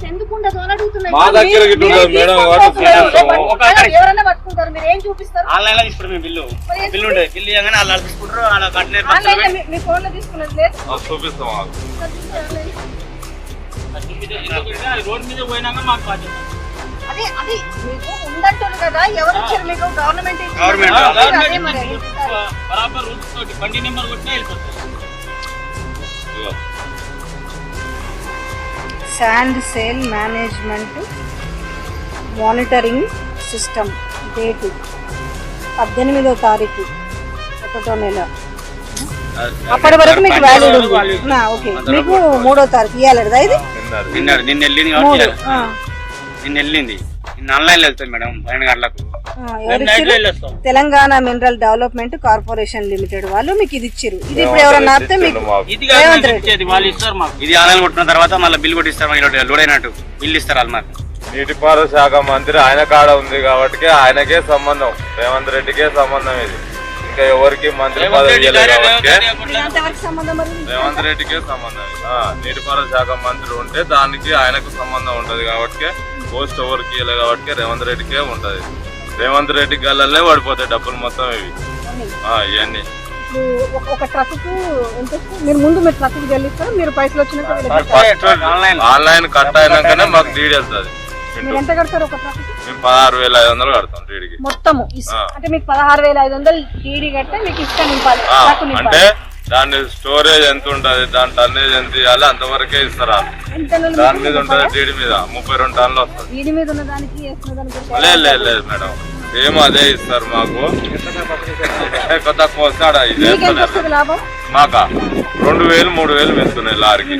Contact ఎందుకు ఉండదు అని అడుగుతున్నా మా దగ్గర గిట్ల మీరు- ఉండదు మీరు మేడం, తీసుకోకపోతే వాటి ఎవరు- చేస్తాము. మేడం, ఎవరన్నా పట్టుకుంటారు మీరు ఏం చూపిస్తారు? ఆన్లైన్లో ఇప్పుడు మేము బిల్లు. మరి బిల్లు ఉండే బిల్లు ఇవ్వగానే వాళ్ళు తీసుకుంటారు వాళ్ళ కట్టిన ఆన్లైన్లో మీ- మీ ఫోన్లో తీసుకున్నది లేదు? అది చూపిస్తాం ఆగు. రోడ్ మీద పోయినాక మాకు బాధ్యత అదే అది మీకు ఉందంటారు కదా ఎవరు వచ్చారు మీకు? గవర్నమెంట్. బరాబర్ రూల్స్ తోటి బండి నెంబర్ కొట్టినా వెళ్ళిపోతుంది sand sale management monitoring system date పద్దెనిమిదో తారీఖు ఒకటో నెల. అప్పటి వరకు మీకు వ్యాలిడ్ ఉంది. ఓకే. మీకు మూడో తారీఖు ఇవ్వాలి ఇది. నిన్న వెళ్ళింది. నిన్న వెళ్ళింది నిన్న ఆన్లైన్లో వెళ్తాం మేడం పన్నెండు గంటలకు. ఆ, ఎవరు ఇచ్చిర్రు? Telangana mineral development corporation limited వాళ్ళు మీకు ఇది ఇచ్చిర్రు ఇది ఇప్పుడు ఎవరన్నా ఆపితే మీకు. ఇది రేవంత్ రెడ్డి. ఇచ్చేది వాళ్ళు ఇస్తారు మాకు. ఇది ఆన్లైన్ కొట్టిన తర్వాత మళ్ళీ బిల్ కొట్టిస్తారు లోడ్ అయినట్టు. బిల్ ఇస్తారు వాళ్ళు మాకు. నీటిపారుదల శాఖ మంత్రి ఆయన కాడ ఉంది కాబట్టి ఆయనకే సంబంధం. రేవంత్ రెడ్డికే సంబంధం ఇది. ఇంకా ఎవరికి మంత్రి పదవి ఇవ్వలేదు కాబట్టి ఎంతవరకు సంబంధం మరి? రేవంత్ రెడ్డికే సంబంధం. ఇది. ఆ, నీటిపారుదల శాఖ మంత్రి ఉంటే దానికి ఆయనకు సంబంధం ఉంటది కాబట్టి పోస్ట్ ఎవరికి ఇవ్వలేదు కాబట్టి రేవంత్ రెడ్డికే ఉంటది. రేవంత్ రెడ్డి గల్లలే పడిపోతాయి డబ్బులు మొత్తం ఇవి. ఆ, ఇవన్నీ ఒక- ఒక ట్రక్కు ఎంత వస్తుంది? మీరు ముందు మీరు ట్రక్ చెల్లిస్తారు మీరు పైసలు ఫస్ట్ ఆన్లైన్ ఆన్లైన్ కట్ అయినాకనే మాకు డీడీ వెళ్తుంది మీరు ఎంత కడతారు ఒక? మేము పదహారు వేల ఐదు వందలు కడతాం డీడీకి. మొత్తము. అంటే మీకు పదహారు వేల ఐదు వందలు డీడీ కట్టే మీకు నింపాలి. ట్రక్ అంటే దాని స్టోరేజ్ ఎంత ఉంటది దాని టన్నేజ్ ఎంత ఇవ్వాలి అంతవరకే ఇస్తారు? దాని మీద ఉంటది? డీడీ మీద ముప్పై రెండు టన్నులు వస్తుంది. లేదు లేదు మేడం. సేమ్ అదే ఇస్తారు మాకు. ఎక్కువ తక్కువ వస్తే ఆడ ఇది మీకు? రెండు వేలు మూడు వేలు వేస్తున్నాయి లారీకి.